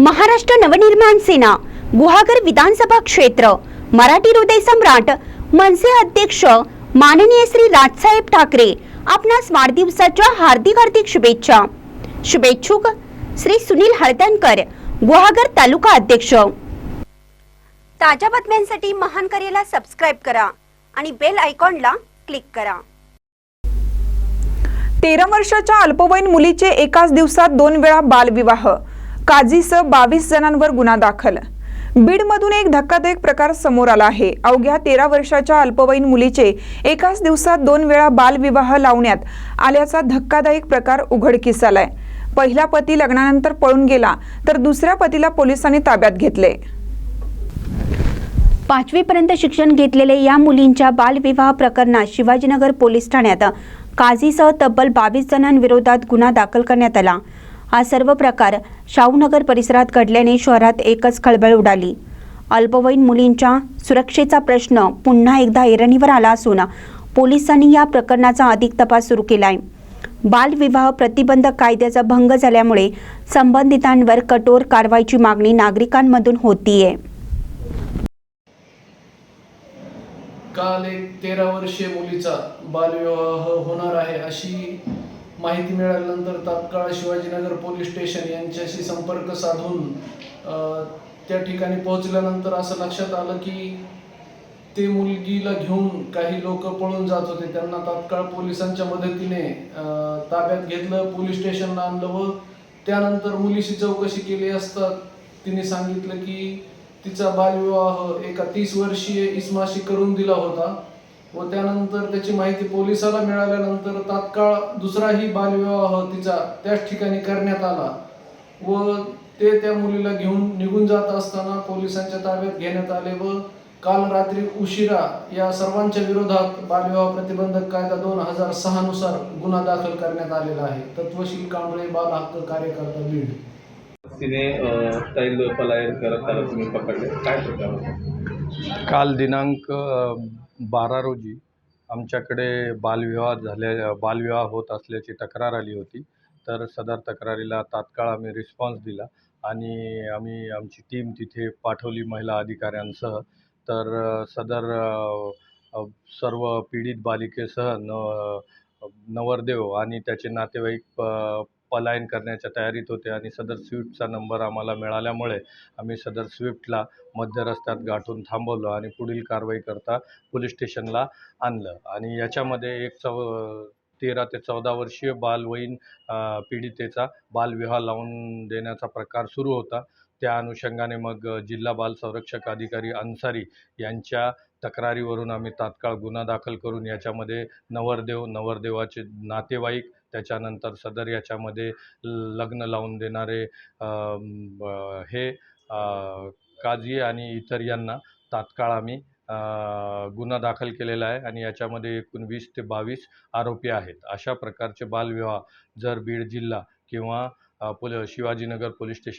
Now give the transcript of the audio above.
महाराष्ट्र नवनिर्माण सेना गुहागर विधानसभा क्षेत्र मराठी हृदय सम्राट मनसे अध्यक्ष माननीय श्री राजसाहेब ठाकरे आपणास वाढदिवसाच्या हार्दिक हार्दिक शुभेच्छा. शुभेच्छुक श्री सुनील हळदणकर गुहागर तालुका अध्यक्ष. ताज्या बातम्यांसाठी महान करेला सबस्क्राईब करा आणि बेल आयकॉनला क्लिक करा. तेरा वर्षाच्या अल्पवयीन मुलीचे एकाच दिवसात दोन वेळा बालविवाह. काजीसह बावीस जणांवर गुन्हा दाखल. बीडमधून एक धक्कादायक प्रकार समोर आला आहे. अवघ्या तेरा वर्षाच्या अल्पवयीन मुलीचे एकाच दिवसात दोन वेळा बालविवाह लावण्यात आल्याचा धक्कादायक प्रकार उघडकीस आलाय. पहिला पती लग्नानंतर पळून गेला तर दुसऱ्या पतीला पोलिसांनी ताब्यात घेतले. पाचवीपर्यंत शिक्षण घेतलेले या मुलींच्या बालविवाह प्रकरणात शिवाजीनगर पोलीस ठाण्यात काझीसह तब्बल बावीस जणांविरोधात गुन्हा दाखल करण्यात आला. हा सर्व प्रकार शाहूनगर परिसरात घडल्याने शहरात एकच खळबळ उडाली. अल्पवयीन मुलींच्या सुरक्षेचा प्रश्न पुन्हा एकदा ऐरणीवर आला असून पोलिसांनी या प्रकरणाचा अधिक तपास सुरू केला आहे बालविवाह प्रतिबंधक कायद्याचा भंग झाल्यामुळे संबंधितांवर कठोर कारवाईची मागणी नागरिकांमधून होतीये. काल एक तेरा वर्षीय मुलीचा बालविवाह होणार आहे अशी माहिती मिळाल्यानंतर तात्काळ शिवाजीनगर पोलीस स्टेशन यांच्याशी संपर्क साधून त्या ठिकाणी पोहोचल्यानंतर असं लक्षात आलं की ते मुलगीला घेऊन काही लोक पळून जात होते. त्यांना तात्काळ पोलिसांच्या मदतीने ताब्यात घेतलं पोलीस स्टेशनला आणलं व त्यानंतर मुलीशी चौकशी केली असता तिने सांगितलं की तिचा बालविवाह एका तीस वर्षीय इस्माशी करून दिला होता. व त्यानंतर त्याची माहिती पोलिसाला मिळाल्यानंतर तात्काळ दुसराही बालविवाह तिचा त्याच ठिकाणी करण्यात आला व ते त्या मुलीला घेऊन निघून जात असताना पोलिसांच्या ताब्यात घेण्यात आले व काल रात्री उशिरा या सर्वांच्या विरोधात बालविवाह प्रतिबंधक कायदा दोन हजार सहा नुसार गुन्हा दाखल करण्यात आलेला आहे. तत्वशील कांबळे बाल हक्क कार्यकर्ता बीड. तिने पलायन करत त्याला तुम्ही पकडले. काय प्रकार होता? काल दिनांक बारा रोजी आमच्याकडे बालविवाह झाल्या बालविवाह होत असल्याची तक्रार आली होती. तर सदर तक्रारीला तात्काळ आम्ही रिस्पॉन्स दिला आणि आम्ही आमची टीम तिथे पाठवली महिला अधिकाऱ्यांसह. तर सदर सर्व पीडित बालिकेसह न नवरदेव आणि त्याचे नातेवाईक प पलायन करण्याच्या तयारीत होते आणि सदर स्विफ्टचा नंबर आम्हाला मिळाल्यामुळे आम्ही सदर स्विफ्टला मध्य रस्त्यात गाठून थांबवलं आणि पुढील कारवाई करता पोलीस स्टेशनला आणलं. आणि याच्यामध्ये एक चौ तेरा ते चौदा वर्षीय बालवयीन पीडितेचा बालविवाह लावून देण्याचा प्रकार सुरू होता. त्या अनुषंगाने मग जिल्हा बाल संरक्षक अधिकारी अन्सारी यांच्या तक्रारीवरून आम्ही तात्काळ गुन्हा दाखल करून याच्यामध्ये नवरदेव नवरदेवाचे नातेवाईक त्याच्यानंतर सदर याच्यामध्ये लग्न लावून देणारे हे काजी काझी आणि इतर यांना तात्काळ आम्ही गुन्हा दाखल केलेला आहे आणि याच्यामध्ये एकूण वीस ते बावीस आरोपी आहेत. अशा प्रकारचे बालविवाह जर बीड जिल्हा किंवा पोल शिवाजीनगर पोलीस स्टेशन